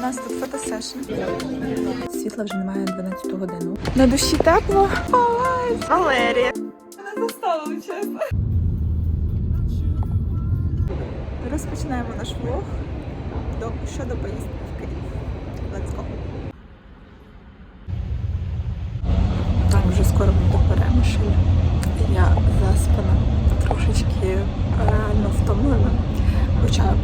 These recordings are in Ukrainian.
нас тут фотосешн. Світла вже немає 12 годину. На душі тепло. Ой, Валерія. Мене заставили, чесно. Розпочинаємо наш влог до, щодо поїздки в Київ. Let's go. Так, вже скоро буде перемишль. Я заспана, трошечки реально втомлена. Хоча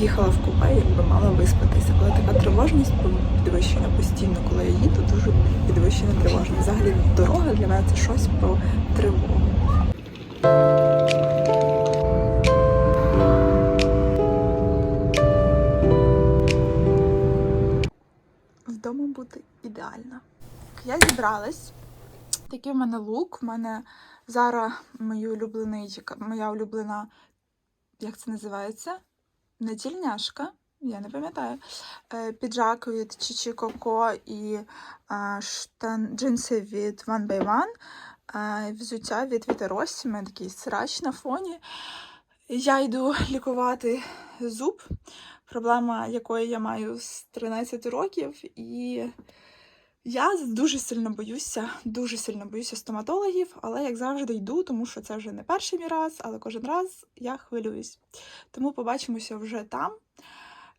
їхала в купе, якби мала виспатися, але така тривожність бо підвищена постійно, коли я їду, дуже підвищена тривожність. Взагалі дорога для мене це щось про тривогу. Вдома бути ідеально. Я зібралась. Такий в мене лук. В мене зараз мій улюблений, моя улюблена, як це називається? Не тільняшка, я не пам'ятаю. Е, Піджак від Чичі Коко і е, штан, джинси від One by One. е, Взуття від Вітеросі, у мене такий срач на фоні. Я йду лікувати зуб, проблема якої я маю з 13 років, і я дуже сильно боюся, дуже сильно боюся стоматологів, але як завжди йду, тому що це вже не перший мій раз, але кожен раз я хвилююсь. Тому побачимося вже там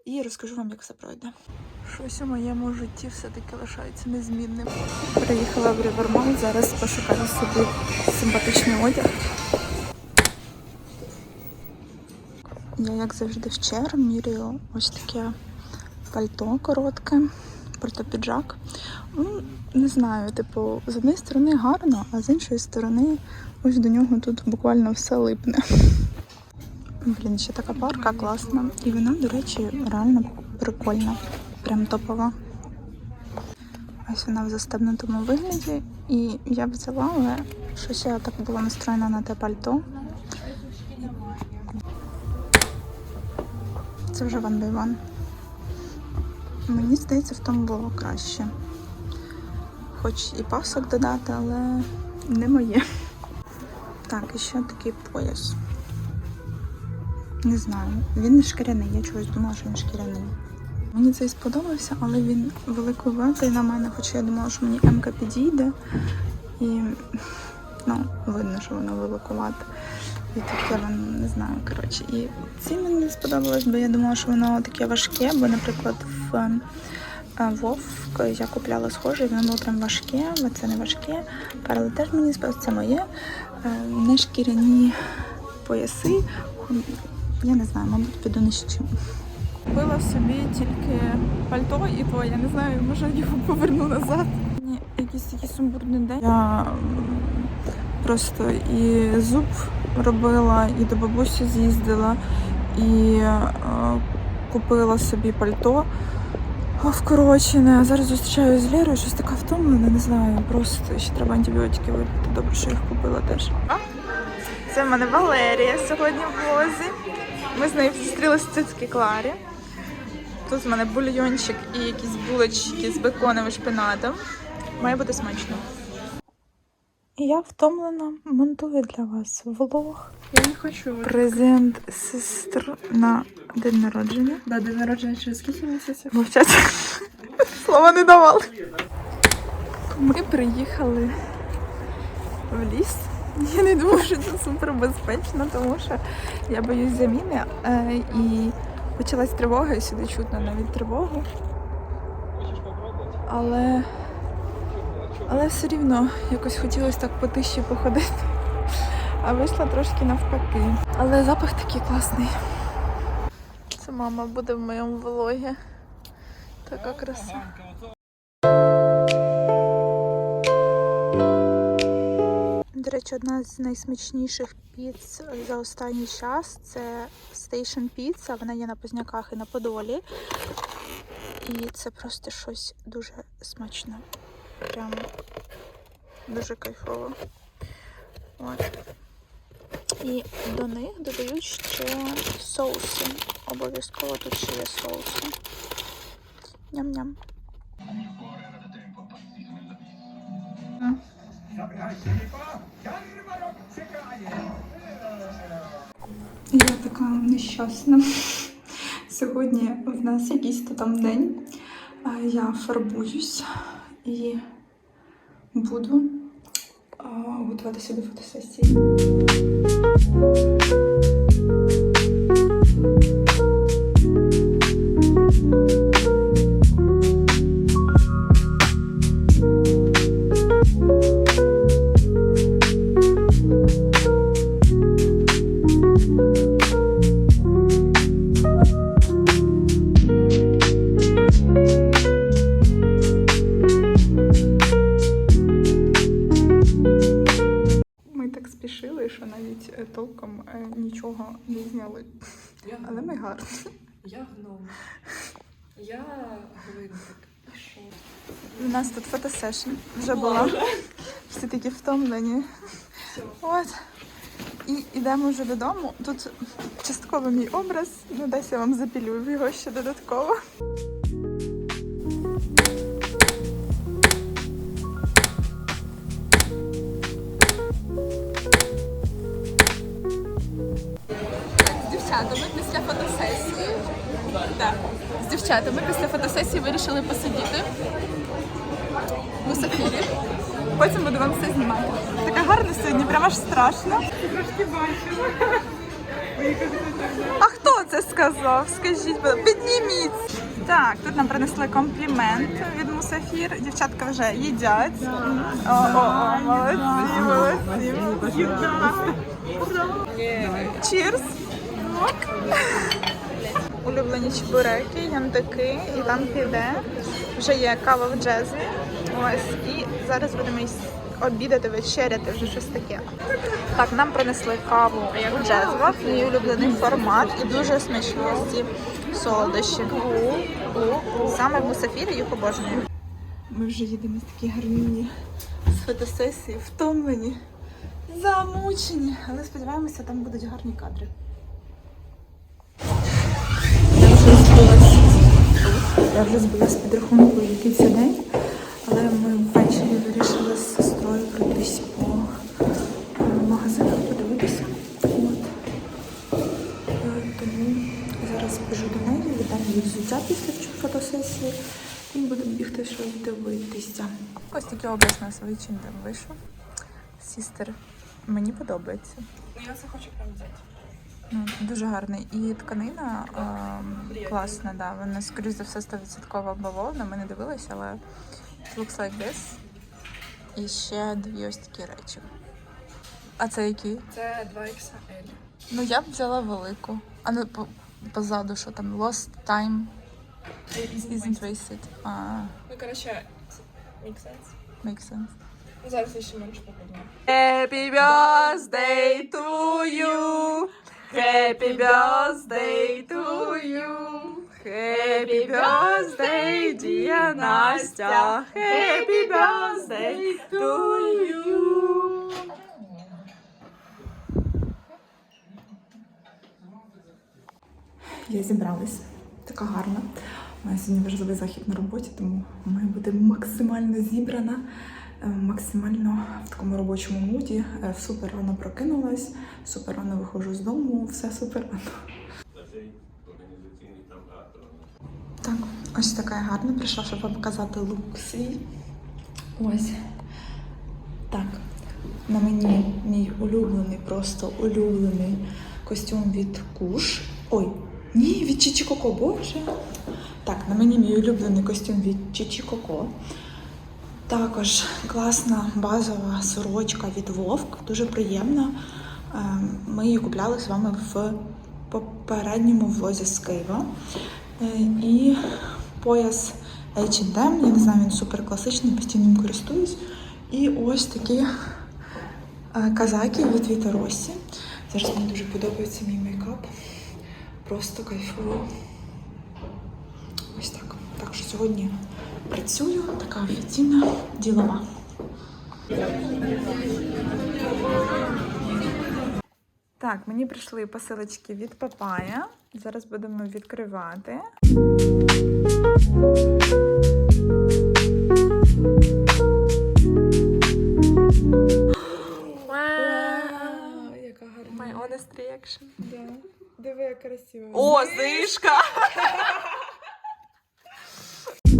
і розкажу вам, як все пройде. Щось у моєму житті все-таки лишається незмінним. Приїхала в Рівермол, зараз пошукаю собі симпатичний одяг. Я, як завжди, вчора міряю ось таке пальто коротке, пальто-піджак. Ну, не знаю, типу, з однієї сторони гарно, а з іншої сторони, ось до нього тут буквально все липне. Блін, ще така парка класна. І вона, до речі, реально прикольна. Прям топова. Ось вона в застебнутому вигляді. І я б взяла, але щось я так була настроєна на те пальто. Це вже One by Мені здається, в тому було краще. Хоч і пасок додати, але не моє. Так, і ще такий пояс. Не знаю, він не шкіряний, я чогось думала, що він шкіряний. Мені цей сподобався, але він великоватий на мене, хоча я думала, що мені МК підійде. І ну, видно, що воно великовате. І таке воно не знаю, коротше. І ці мені сподобалось, бо я думала, що воно таке важке, бо, наприклад, в Вовк я купляла схоже, і воно було прям важке, а це не важке. Перли теж мені сподобалось, це моє. Е, Не шкіряні пояси. Я не знаю, мабуть, піду не ще. Купила собі тільки пальто і то, я не знаю, може його поверну назад. Ні, якийсь такий сумбурний день. Я просто і зуб робила, і до бабусі з'їздила, і е, купила собі пальто вкорочене. Зараз зустрічаюся з Лєрою, щось така втомлена, не знаю. Просто ще треба антибіотики випити. Добре, що їх купила теж. Це в мене Валерія сьогодні в влозі. Ми з нею зустрілися в цицьки Кларі. Тут в мене бульйончик і якісь булочки з беконом і шпинатом. Має бути смачно. Я втомлена, монтую для вас влог. Я не хочу. Презент сестр на день народження. Да, день народження через скільки місяців? Мовчать. Слова не давали. Ми приїхали в ліс. Я не думаю, що це супер безпечно, тому що я боюсь заміни. Е, і почалась тривога, і сюди чутно навіть тривогу. Але, але все рівно якось хотілося так по тиші походити. А вийшла трошки навпаки. Але запах такий класний. Це мама буде в моєму влогі. Така краса. До речі, одна з найсмачніших піц за останній час це Station Pizza. Вона є на Позняках і на Подолі. І це просто щось дуже смачне. Прям дуже кайфово. От. І до них додають ще соуси. Обов'язково тут ще є соуси. Ням-ням. Я така нещасна. Сьогодні в нас якийсь то там день. Я фарбуюсь і буду готуватися до фотосесії. Нічого не зняли. Я Але ми гарні. Я гном. Я гвинтик. У нас тут фотосешн вже була. Всі такі втомлені. Все. От. І йдемо вже додому. Тут частково мій образ, ну десь я вам запілюю його ще додатково. Дівчатами після фотосесії. Так. З дівчатами після фотосесії вирішили посидіти в Мусафірі. Потім буду вам все знімати. Така гарна сьогодні, прямо аж страшно. А хто це сказав? Скажіть, підніміть. Так, тут нам принесли комплімент від Мусафір. Дівчатка вже їдять. О, о, о, молодці. молодці. Чірс. Улюблені чебуреки, янтики, і там піде. Вже є кава в джезі. Ось. І зараз будемо обідати, вечеряти, вже щось таке. Так, нам принесли каву як джезва, мій улюблений формат і дуже смачні ось ці солодощі. Саме в Мусафірі їх обожнюю. Ми вже їдемо з такі гарні з фотосесії, втомлені, замучені, але сподіваємося, там будуть гарні кадри. Я вже збилась під рахунку, який це день, але ми ввечері вирішили з сестрою пройтись по е, магазинах, подивитися. Е, Тому зараз біжу до неї, віддам їй взуття після фотосесії і будемо бігти щось дивитися. Ось такий образ у нас вичинем вийшов. Сістер, мені подобається. Я це хочу прям взяти. Ну, дуже гарний. І тканина ем, класна, да. Вона, скоріш за все, 100% бавовна. Ми не дивилися, але it looks like this. І ще дві ось такі речі. А це які? Це 2XL. Ну, я б взяла велику. А ну по, позаду, що там? Lost time isn't wasted. А, Ну, коротше, make sense. makes sense. Ну, зараз я ще менше попадаю. Happy birthday to you. Happy birthday to you. Happy birthday, dear Настя. Happy birthday to you. Я зібралась. Така гарна. У мене сьогодні важливий захід на роботі, тому маю бути максимально зібрана, максимально в такому робочому муді. Е, Супер рано прокинулась, супер рано виходжу з дому, все супер рано. Так, ось така я гарна. Прийшла, щоб вам показати лук свій. Ось. Так. На мені мій улюблений, просто улюблений костюм від Куш. Ой, ні, від Чічі Коко, боже. Так, на мені мій улюблений костюм від Чічі Коко. Також класна базова сорочка від Вовк, дуже приємна. Ем, Ми її купляли з вами в попередньому влозі з Києва. Е, І пояс H&M, я не знаю, він супер класичний, постійно ним користуюсь. І ось такі е, казаки від Віта Росі. Зараз мені дуже подобається мій мейкап. Просто кайфую. Ось так. Так що сьогодні працюю, така офіційна ділова. Так, мені прийшли посилочки від Папая. Зараз будемо відкривати. Вау, яка гарна. My honest reaction. Да. Диви, красиво. О, це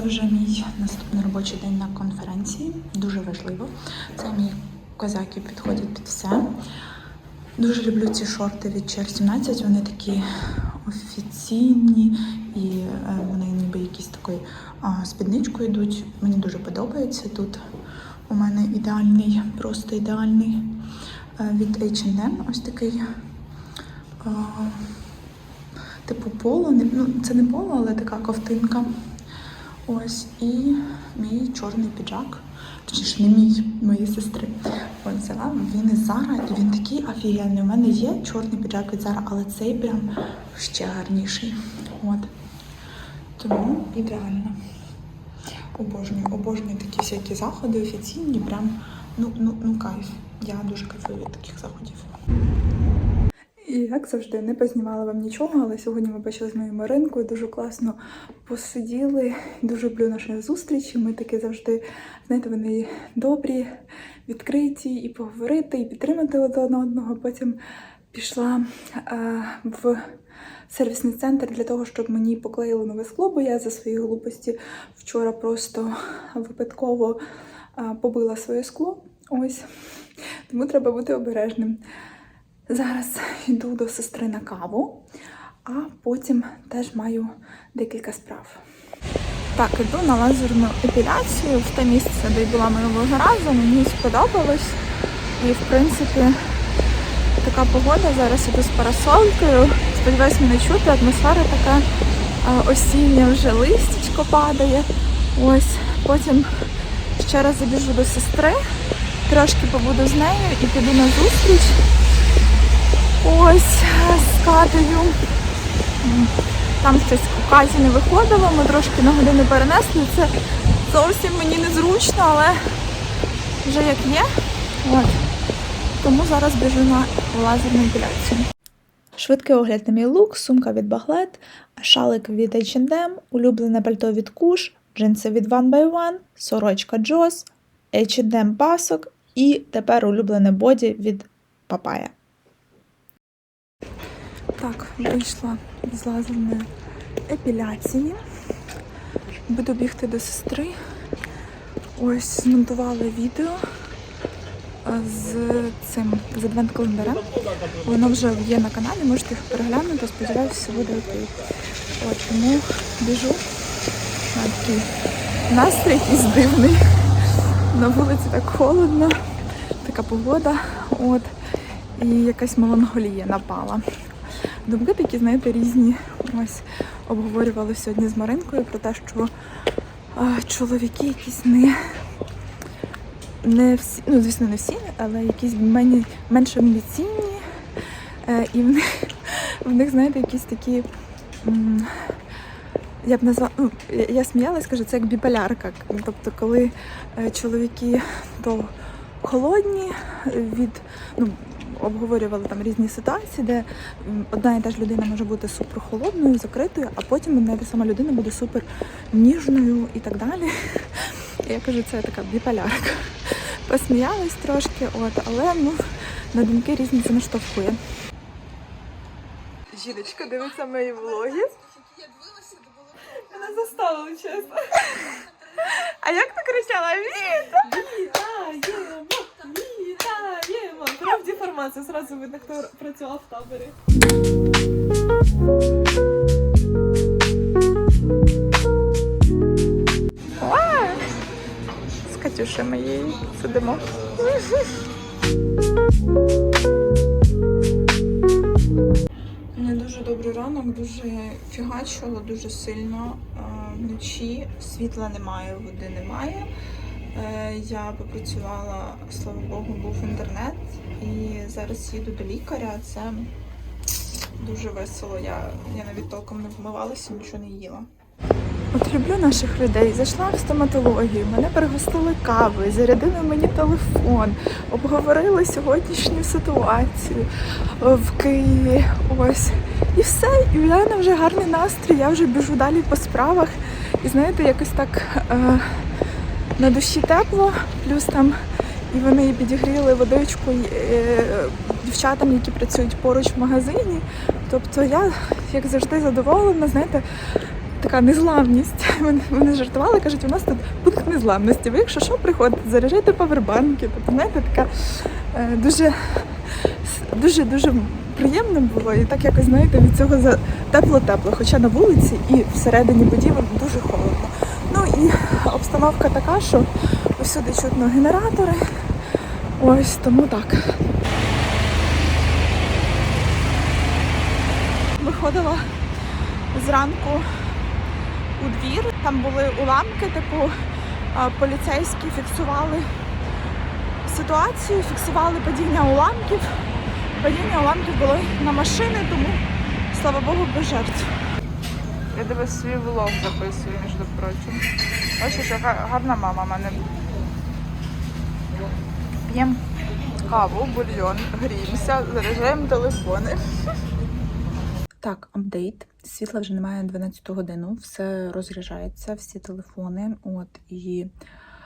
вже мій наступний робочий день на конференції. Дуже важливо. Це мій козаки підходять під все. Дуже люблю ці шорти від CR17. Вони такі офіційні і е, вони ніби якісь такою а, спідничкою йдуть. Мені дуже подобається. Тут у мене ідеальний, просто ідеальний е, від H&M. Ось такий. Типу поло, ну це не поло, але така ковтинка. Ось і мій чорний піджак. Точніше, не мій, моєї сестри. Ось взяла. Він із Зара, і він такий офігенний. У мене є чорний піджак від Зара, але цей прям ще гарніший. От. Тому ідеально. Обожнюю, обожнюю такі всякі заходи офіційні, прям ну, ну, ну кайф. Я дуже кайфую від таких заходів. І як завжди, не познімала вам нічого, але сьогодні ми бачили з моєю Маринкою, дуже класно посиділи. Дуже люблю наші зустрічі. Ми такі завжди, знаєте, вони добрі, відкриті, і поговорити, і підтримати один одного. Потім пішла е, в сервісний центр для того, щоб мені поклеїли нове скло, бо я за свої глупості вчора просто випадково е, побила своє скло. Ось. Тому треба бути обережним. Зараз йду до сестри на каву, а потім теж маю декілька справ. Так, іду на лазерну епіляцію в те місце, де й була минулого разу. Мені сподобалось. І, в принципі, така погода. Зараз іду з парасолькою. Сподіваюсь, мене чути. Атмосфера така осіння, вже листячко падає. Ось. Потім ще раз забіжу до сестри, трошки побуду з нею і піду на зустріч. Ось з Катею. Там щось у казі не виходило, ми трошки на годину перенесли. Це зовсім мені незручно, але вже як є. От. Тому зараз біжу на лазерну епіляцію. Швидкий огляд на мій лук, сумка від Баглет, шалик від H&M, улюблене пальто від Куш, джинси від One by One, сорочка Джос, H&M пасок і тепер улюблене боді від Папая. Так, вийшла з лазерної епіляції. Буду бігти до сестри. Ось змонтувала відео з цим з адвент-календарем. Воно вже є на каналі, можете їх переглянути, сподіваюся, буде окей. От, тому біжу. А, такий настрій якийсь дивний. На вулиці так холодно, така погода. От, і якась меланхолія напала. Думки такі, знаєте, різні. Ось обговорювали сьогодні з Маринкою про те, що а, чоловіки якісь не, не всі, ну звісно, не всі, але якісь мені менш амбіційні. Е, і в них, в них, знаєте, якісь такі. м, Я б назвала, ну, я- сміялась, кажу, це як біполярка. Тобто, коли е, чоловіки то холодні від ну, обговорювали там різні ситуації, де одна і та ж людина може бути супер холодною, закритою, а потім одна і та сама людина буде супер ніжною і так далі. Я кажу, це така біполярка. Посміялась трошки, от, але ну, на думки різні це наштовхує. Жіночка дивиться мої влоги. Мене заставили, чесно. А як ти кричала? Віта! Вітаємо! Інформація, зразу видно, хто працював в таборі. Ой! З Катюшею моєю сидимо. Не дуже добрий ранок, дуже фігачило, дуже сильно. Е, Вночі світла немає, води немає. Е, Я попрацювала, слава Богу, був інтернет. І зараз їду до лікаря. Це дуже весело. Я, я навіть толком не вмивалася, нічого не їла. От люблю наших людей. Зайшла в стоматологію, мене пригостили кави, зарядили мені телефон, обговорили сьогоднішню ситуацію в Києві. Ось. І все. І в мене вже гарний настрій, я вже біжу далі по справах. І знаєте, якось так е, на душі тепло, плюс там і вони підігріли водичку е, дівчатам, які працюють поруч в магазині. Тобто я, як завжди, задоволена, знаєте, така незламність. Вони, жартували, кажуть, у нас тут пункт незламності. Ви, якщо що, приходите, заряджайте павербанки. Тобто, знаєте, така е, дуже дуже дуже приємно було. І так якось знаєте, від цього тепло-тепло. Хоча на вулиці і всередині будівель дуже холодно. Ну і обстановка така, що усюди чутно генератори. Ось тому так. Виходила зранку у двір. Там були уламки, типу поліцейські фіксували ситуацію, фіксували падіння уламків. Падіння уламків було на машини, тому слава Богу, без жертв. Я тебе свій влог записую, між прочим. Бачиш, яка гарна мама в мене. П'ємо каву, бульйон, гріємося, заряджаємо телефони. Так, апдейт. Світла вже немає 12 годину, все розряджається, всі телефони. От і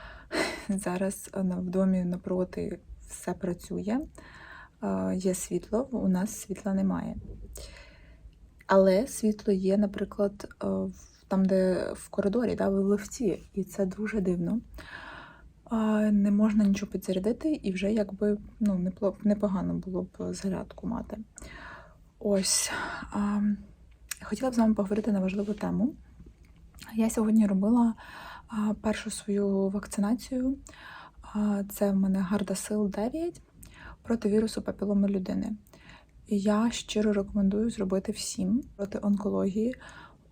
зараз е, в домі напроти все працює. Е, Є світло, у нас світла немає. Але світло є, наприклад, е, там, де в коридорі, да, в лифті, і це дуже дивно. Е, Не можна нічого підзарядити, і вже якби ну, непогано було б зарядку мати. Ось. Хотіла б з вами поговорити на важливу тему. Я сьогодні робила першу свою вакцинацію. Це в мене Гардасил 9 проти вірусу папіломи людини. Я щиро рекомендую зробити всім проти онкології.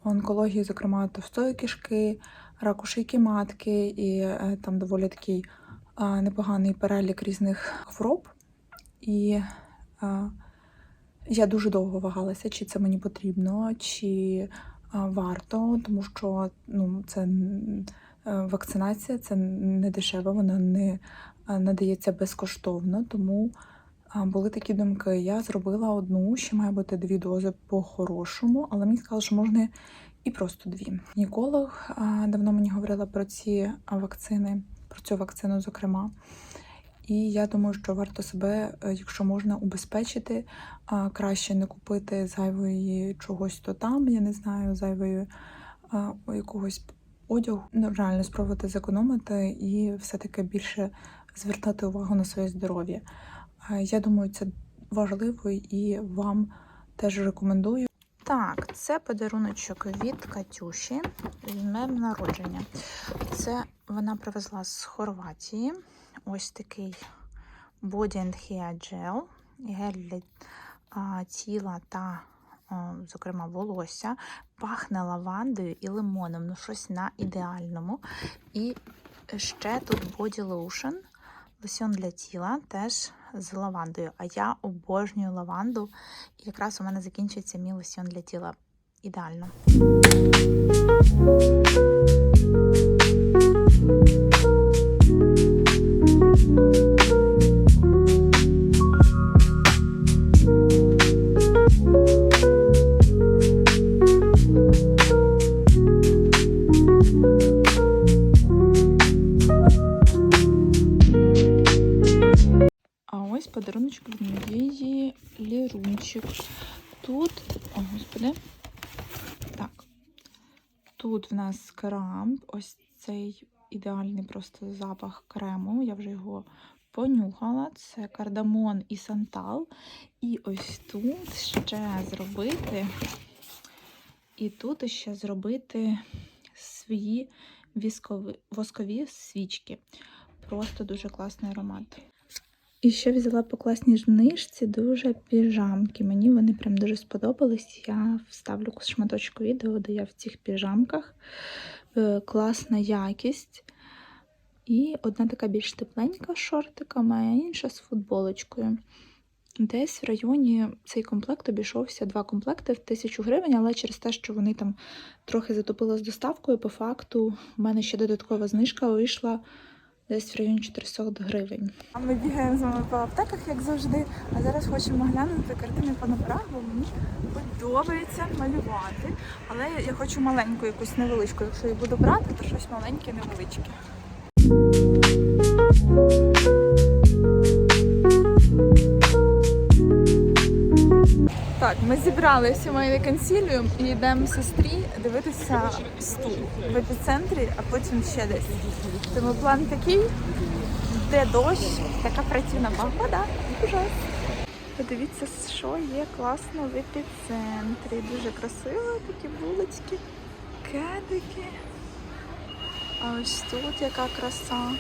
Онкології, зокрема, товстої кишки, раку шийки матки, і е, там доволі такий непоганий перелік різних хвороб. І я дуже довго вагалася, чи це мені потрібно, чи варто, тому що ну, це е, вакцинація, це не дешева, вона не надається безкоштовно. Тому були такі думки. Я зробила одну, ще має бути дві дози по-хорошому, але мені сказали, що можна і просто дві. Гінеколог давно мені говорила про ці вакцини, про цю вакцину, зокрема. І я думаю, що варто себе, е, якщо можна, убезпечити, краще не купити зайвої чогось то там, я не знаю, зайвої якогось одягу. Ну, реально спробувати зекономити і все-таки більше звертати увагу на своє здоров'я. Я думаю, це важливо і вам теж рекомендую. Це подаруночок від Катюші з днем народження. Це вона привезла з Хорватії. Ось такий Body and Hair Gel, гель для тіла та, зокрема, волосся. Пахне лавандою і лимоном, ну щось на ідеальному. І ще тут Body Lotion, лосьон для тіла, теж з лавандою. А я обожнюю лаванду. І якраз у мене закінчується мій лосьон для тіла. Ідеально. А ось подаруночок від моєї лірунчик. Тут, о, господи, так. Тут в нас скраб, ось цей ідеальний просто запах крему. Я вже його понюхала. Це кардамон і сантал. І ось тут ще зробити. І тут ще зробити свої віскові, воскові свічки. Просто дуже класний аромат. І ще взяла по класній знижці дуже піжамки. Мені вони прям дуже сподобались. Я вставлю шматочку відео, де я в цих піжамках. Е, Класна якість. І одна така більш тепленька з шортиками, інша з футболочкою. Десь в районі цей комплект обійшовся два комплекти в тисячу гривень, але через те, що вони там трохи затопили з доставкою, по факту в мене ще додаткова знижка вийшла десь в районі 400 гривень. Ми бігаємо з вами по аптеках, як завжди. А зараз хочемо глянути картини панопра, бо мені подобається малювати. Але я хочу маленьку, якусь невеличку. Якщо я буду брати, то щось маленьке, невеличке. Так, ми зібрали сімейний консіліум і йдемо сестрі дивитися стул в епіцентрі, а потім ще десь. Тому план такий, де дощ, така працівна погода. Ужас. Подивіться, що є класно в епіцентрі. Дуже красиво такі вулички, кедики. А ось тут яка краса.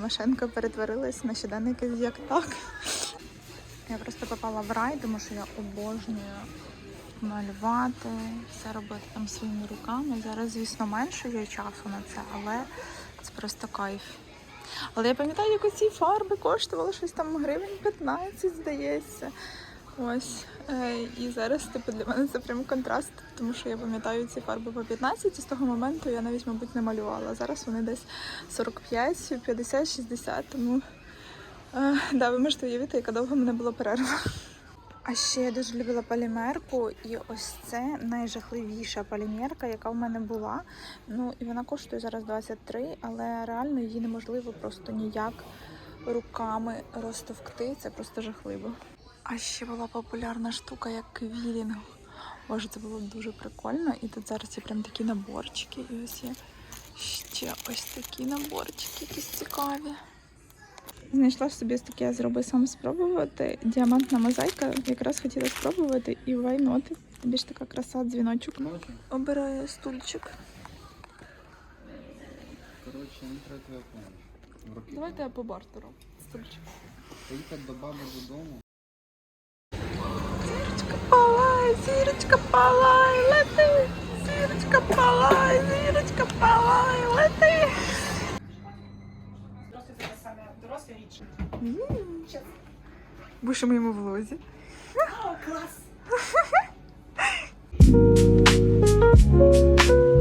Тимошенко перетворилась на щоденники з як так? Я просто попала в рай, тому що я обожнюю малювати, все робити там своїми руками. Зараз, звісно, менше є часу на це, але це просто кайф. Але я пам'ятаю, як оці фарби коштували щось там гривень 15, здається. Ось. Е, і зараз, типу, для мене це прям контраст, тому що я пам'ятаю ці фарби по 15, і з того моменту я навіть, мабуть, не малювала. Зараз вони десь 45, 50, 60, тому е, да, ви можете уявити, яка довго мене була перерва. А ще я дуже любила полімерку, і ось це найжахливіша полімерка, яка в мене була. Ну і вона коштує зараз 23, але реально її неможливо просто ніяк руками розтовкти. Це просто жахливо. А ще була популярна штука, як квілінг. Боже, це було дуже прикольно. І тут зараз є прям такі наборчики. І ось є ще ось такі наборчики, якісь цікаві. Знайшла собі таке зроби сам спробувати. Діамантна мозаїка. Якраз хотіла спробувати і вайноти. Більш така краса, дзвіночок. Обираю стульчик. Коротше, не треба твоя помощь. Давайте я по бартеру. Стульчик. поїхати до баби додому. Зірочка палай, зірочка палай, лети! Зірочка палай, зірочка палай, лети! М. Будеш у моєму влозі. Це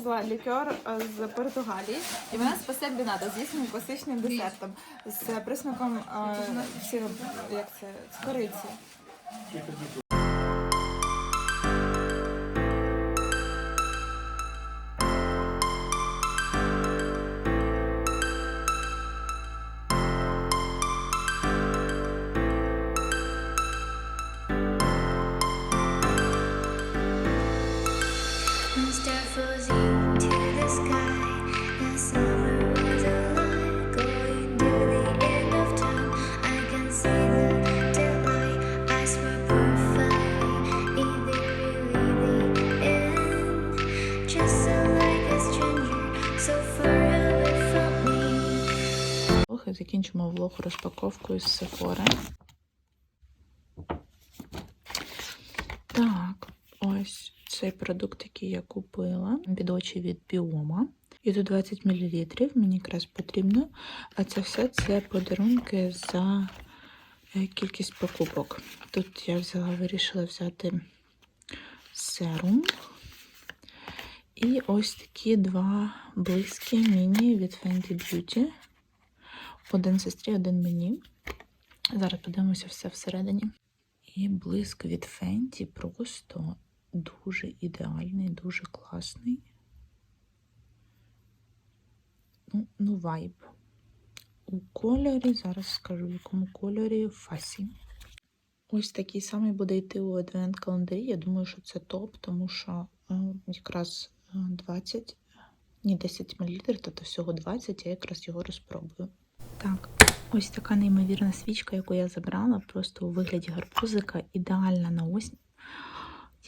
привезла лікер е, з Португалії, і вона спасе пастель з їхнім класичним десертом з присмаком е, сироп, як це з кориці. Влог і закінчимо влог розпаковкою з Sephora. Так, ось цей продукт, який я купила від очі від Біома. І тут 20 мл, мені якраз потрібно. А це все це подарунки за е, кількість покупок. Тут я взяла, вирішила взяти серум. І ось такі два близькі міні від Fenty Beauty. Один сестрі, один мені. Зараз подивимося все всередині. І блиск від Fenty просто дуже ідеальний, дуже класний. Ну, ну вайб. У кольорі, зараз скажу, в якому кольорі фасі. Ось такий самий буде йти у адвент календарі. Я думаю, що це топ, тому що е, якраз е, 20, ні, 10 мл, тобто всього 20, я якраз його розпробую. Так, ось така неймовірна свічка, яку я забрала, просто у вигляді гарбузика, ідеальна на осінь.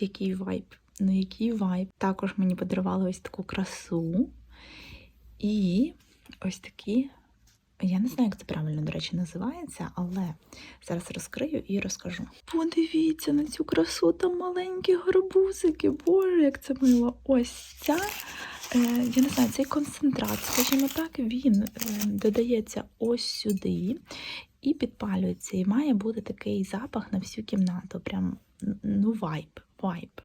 Який вайб. Ну, який вайб. Також мені подарували ось таку красу. І ось такі. Я не знаю, як це правильно, до речі, називається, але зараз розкрию і розкажу. Подивіться на цю красу, там маленькі гарбузики. Боже, як це мило. Ось ця, я не знаю, цей концентрат, скажімо так, він е, додається ось сюди і підпалюється. І має бути такий запах на всю кімнату. Прям ну вайб, вайб.